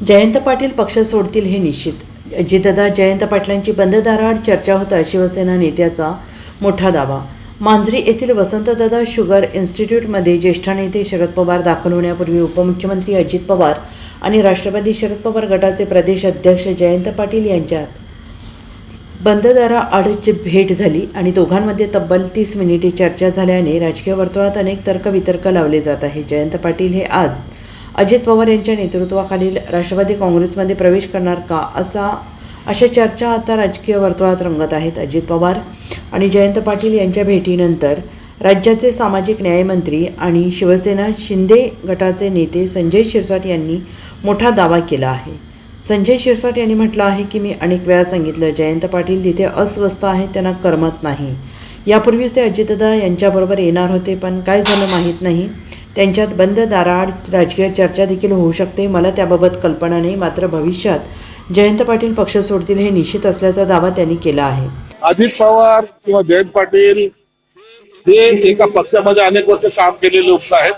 जयंत पाटील पक्ष सोडतील हे निश्चित. अजितदादा जयंत पाटलांची बंद दाराआड चर्चा होता शिवसेना नेत्याचा मोठा दावा. मांजरी येथील वसंतदादा शुगर इन्स्टिट्यूटमध्ये ज्येष्ठ नेते शरद पवार दाखल होण्यापूर्वी उपमुख्यमंत्री अजित पवार आणि राष्ट्रवादी शरद पवार गटाचे प्रदेश अध्यक्ष जयंत पाटील यांच्यात बंददाराआडची भेट झाली आणि दोघांमध्ये तब्बल तीस मिनिटे चर्चा झाल्याने राजकीय वर्तुळात अनेक तर्कवितर्क लावले जात आहे जयंत पाटील हे आज अजित पवार यांच्या नेतृत्वाखालील राष्ट्रवादी काँग्रेसमध्ये प्रवेश करणार का असा अशा चर्चा आता राजकीय वर्तुळात रंगत आहेत अजित पवार आणि जयंत पाटील यांच्या भेटीनंतर राज्याचे सामाजिक न्यायमंत्री आणि शिवसेना शिंदे गटाचे नेते संजय शिरसाट यांनी मोठा दावा केला आहे. संजय शिरसाट यांनी म्हटलं आहे की मी अनेक वेळा सांगितलं जयंत पाटील तिथे अस्वस्थ आहेत त्यांना करमत नाही. यापूर्वीच ते अजितदा यांच्याबरोबर येणार होते पण काय झालं माहीत नाही. त्यांच्यात बंद दाराआड राजकीय चर्चा देखील होऊ शकते. मला त्याबाबत कल्पना नाही मात्र भविष्यात जयंत पाटील पक्ष सोडतील हे निश्चित असल्याचा दावा त्यांनी केला आहे. अजित पवार किंवा जयंत पाटील हे एका पक्षामध्ये अनेक वर्ष काम केलेले लोक आहेत.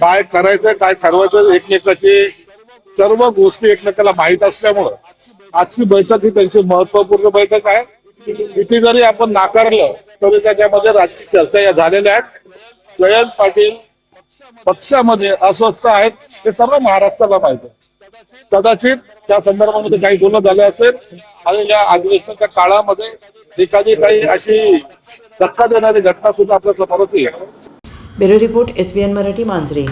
काय करायचं काय ठरवायचं एकमेकाचे सर्व गोष्टी एकमेकाला माहीत असल्यामुळं आजची बैठक ही त्यांची महत्त्वपूर्ण बैठक आहे. किती जरी आपण नाकारलं तरी त्याच्यामध्ये राजकीय चर्चा या झालेल्या आहेत. जयंत पाटील पक्षामध्ये अस्वस्थ आहेत हे सर्व महाराष्ट्राला माहिती आहे. कदाचित त्या संदर्भामध्ये काही बोलणं झालं असेल आणि या अधिवेशनाच्या काळामध्ये एखादी काही अशी धक्का देणारी घटना सुद्धा आपल्या समोरच येईल bureau report S B N Marathi Manjare.